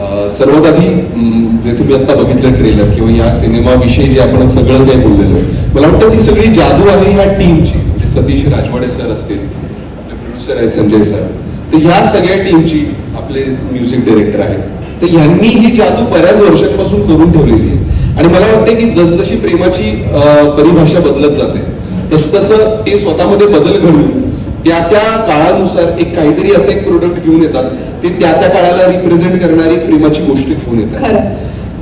सर्वात आधी जे तुम्ही आता बघितलं ट्रेलर किंवा या सिनेमाविषयी जे आपण सगळं काही बोललेलो आहे मला वाटतं ती सगळी जादू आहे ह्या टीमची म्हणजे सतीश राजवाडे सर असतील आपले प्रोड्युसर आहेत संजय सर. तर ह्या सगळ्या टीमची आपले म्युझिक डिरेक्टर आहेत. तर ह्यांनी ही जादू बऱ्याच वर्षांपासून करून ठेवलेली आहे. आणि मला वाटतं की जसजशी प्रेमाची परिभाषा बदलत जाते तस तसं ते स्वतःमध्ये बदल घडून त्या त्या काळानुसार एक काहीतरी असं एक प्रोडक्ट घेऊन येतात. ते त्या त्या काळाला रिप्रेझेंट करणारी प्रेमाची गोष्ट घेऊन येतात.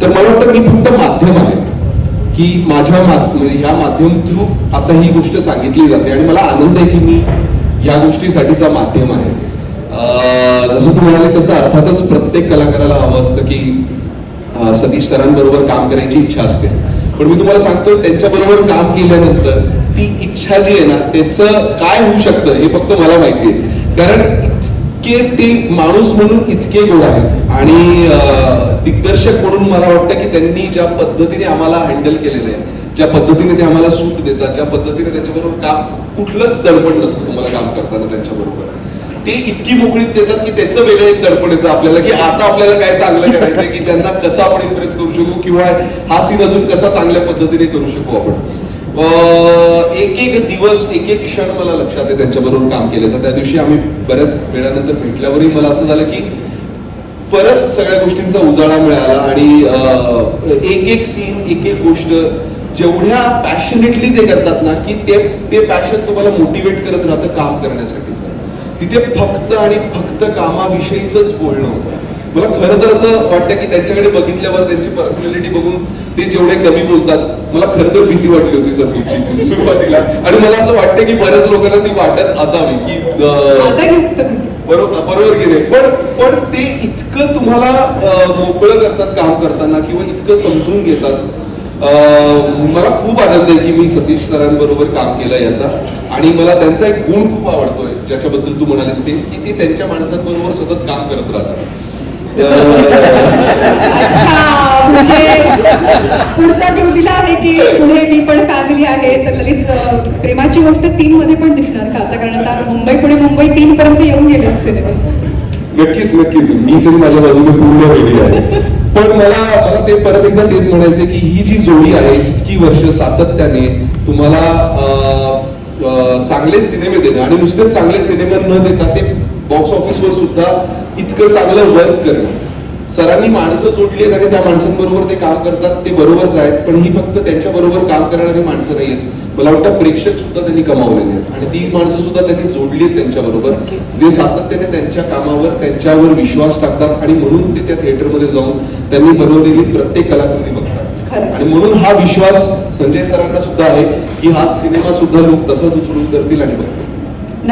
तर मला वाटतं मी फक्त माध्यम आहे की माझ्या म्हणजे या माध्यम थ्रू आता ही गोष्ट सांगितली जाते. आणि मला आनंद आहे की मी या गोष्टीसाठीचा माध्यम आहे. जसं तू म्हणाले तसं अर्थातच प्रत्येक कलाकाराला हवं असतं की सतीश सरांबरोबर काम करायची इच्छा असते. पण मी तुम्हाला सांगतो त्यांच्याबरोबर काम केल्यानंतर ती इच्छा जी आहे ना त्याचं काय होऊ शकतं हे फक्त मला माहिती आहे. कारण इतके ते माणूस म्हणून इतके गोड आहेत. आणि दिग्दर्शक म्हणून मला वाटतं की त्यांनी ज्या पद्धतीने आम्हाला हँडल केलेलं आहे ज्या पद्धतीने ते आम्हाला सूट देतात ज्या पद्धतीने त्यांच्याबरोबर काम कुठलंच दडपण नसतं तुम्हाला काम करताना त्यांच्याबरोबर. ते इतकी मोकळीक देतात की त्याचं वेगळं एक दडपण येतं आपल्याला की आता आपल्याला काय चांगलं करायचं की त्यांना कसं आपण इम्प्रेस करू शकू किंवा हा सीन अजून कसा चांगल्या पद्धतीने करू शकू आपण. एक एक दिवस एक एक क्षण मला लक्षात आहे त्यांच्याबरोबर काम केल्याचं. त्या दिवशी आम्ही बऱ्याच वेळानंतर भेटल्यावरही मला असं झालं की परत सगळ्या गोष्टींचा उजाळा मिळाला आणि एक एक सीन एक एक गोष्ट जेवढ्या पॅशनेटली ते करतात ना की ते ते पॅशन तुम्हाला मोटिवेट करत राहतं काम करण्यासाठीच. तिथे फक्त आणि फक्त कामाविषयीच बोलणं होतं. मला खरं तर असं वाटतं की त्यांच्याकडे बघितल्यावर त्यांची पर्सनॅलिटी बघून ते जेवढे कमी बोलतात मला खरं तर भीती वाटली होती सर तुमची सुरुवातीला. आणि मला असं वाटतं की बऱ्याच लोकांना ती वाटत असावी की बरोबर बरोबर नाही? पण पण ते इतकं तुम्हाला मोकळं करतात काम करताना किंवा इतकं समजून घेतात. मला खूप आनंद आहे की मी सतीश सरांबरोबर काम केलं याचा. आणि मला त्यांचा एक गुण खूप आवडतोय ज्याच्याबद्दल तू म्हणालीस ते की ते त्यांच्या माणसांबरोबर सतत काम करत राहतात. अच्छा म्हणजे पुढचा क्लू दिला आहे की पुढे मी पण फॅमिली आहे तर ललित प्रेमाची गोष्ट तीन मध्ये पण दिसणार का आता कारण आता मुंबई पुढे मुंबई तीन पर्यंत येऊन गेले सिनेमे नक्कीच नक्कीच. मी तरी माझ्या बाजूने पूर्ण रेडी आहे. पण मला मला ते परत एकदा तेच म्हणायचे की ही जी जोडी आहे इतकी वर्ष सातत्याने तुम्हाला चांगले सिनेमे देणं आणि नुसतेच चांगले सिनेमे न देता ते बॉक्स ऑफिसवर सुद्धा इतकं चांगलं वर्क करणं. सरांनी माणसं जोडली आहेत आणि त्या माणसांबरोबर ते काम करतात ते बरोबरच आहेत. पण ही फक्त त्यांच्या बरोबर काम करणारी माणसं नाही आहेत. मला वाटतं प्रेक्षक सुद्धा त्यांनी कमावलेले आहेत. आणि ती माणसं सुद्धा त्यांनी जोडली आहेत त्यांच्या बरोबर. जे सातत्याने त्यांच्या कामावर त्यांच्यावर विश्वास टाकतात आणि म्हणून ते त्या थिएटरमध्ये जाऊन त्यांनी बनवलेली प्रत्येक कलाकृती बघतात. आणि म्हणून हा विश्वास संजय सरांना सुद्धा आहे की हा सिनेमा सुद्धा लोक तसाच उचलून करतील आणि बघतील.